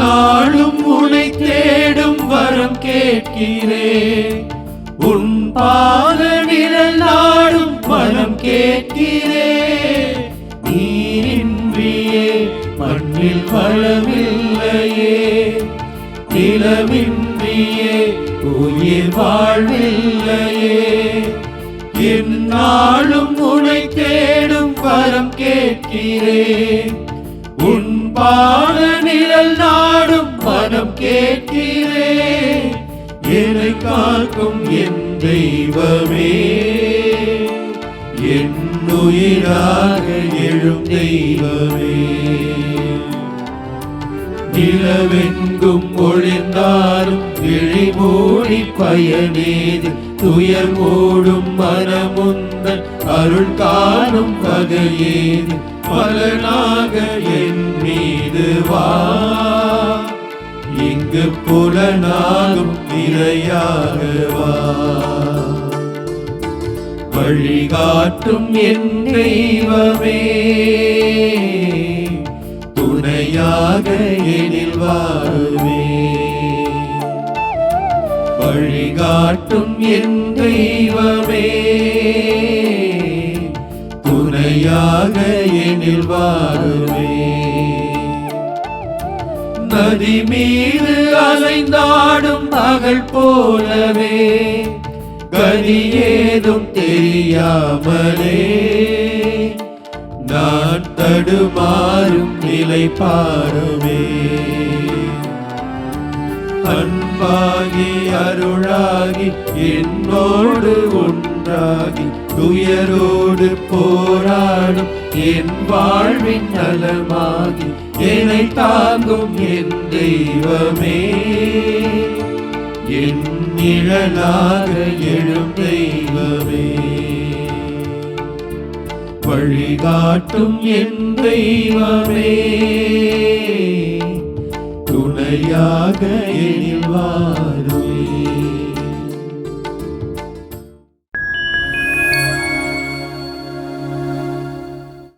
நாளும் உனை தேடும் வரம் கேட்கிறே. உன் பாத நிழல் நாடும் மனம் கேட்கிறே. நீரின்றியே மண்ணில் வளமில்லையே நிலமின்றியே உயிர் வாழ்வில்லையே. என்னாலும் உனை தேடும் வரம் கேட்கிறேன் உன் பாத நிழல் கேட்கிறே. என்னை காக்கும் என் தெய்வமே. என் உயிராக எழும் தெய்வமே. நிலவெங்கும் ஒளிர்ந்தாலும் விழி மூடி பயனேது. துயர் மூடும் மனமுந்த அருள் காணும் பகையேது. பலனாக என் மீது வா. எங்கு புலனாகும் இரையாகவா வழிகாட்டும் என் தெய்வமே துணையாக எனில் வாழுவே வழிகாட்டும் என் தெய்வமே துணையாக எனில் வாழுவே நதி மீது அலைந்தாடும் மகள் போலவே. கதி ஏதும் தெரியாமலே. நான் தடுமாறும் நிலை பாருவே அன்பாகி அருளாகி என்னோடு ஒன்றாகி துயரோடு போராடும் என் வாழ்வின் நலமாகி என்னை தாங்கும் என் தெய்வமே. என் நிழலாக எழும் தெய்வமே. வழிகாட்டும் என் தெய்வமே. துணையாக எனில்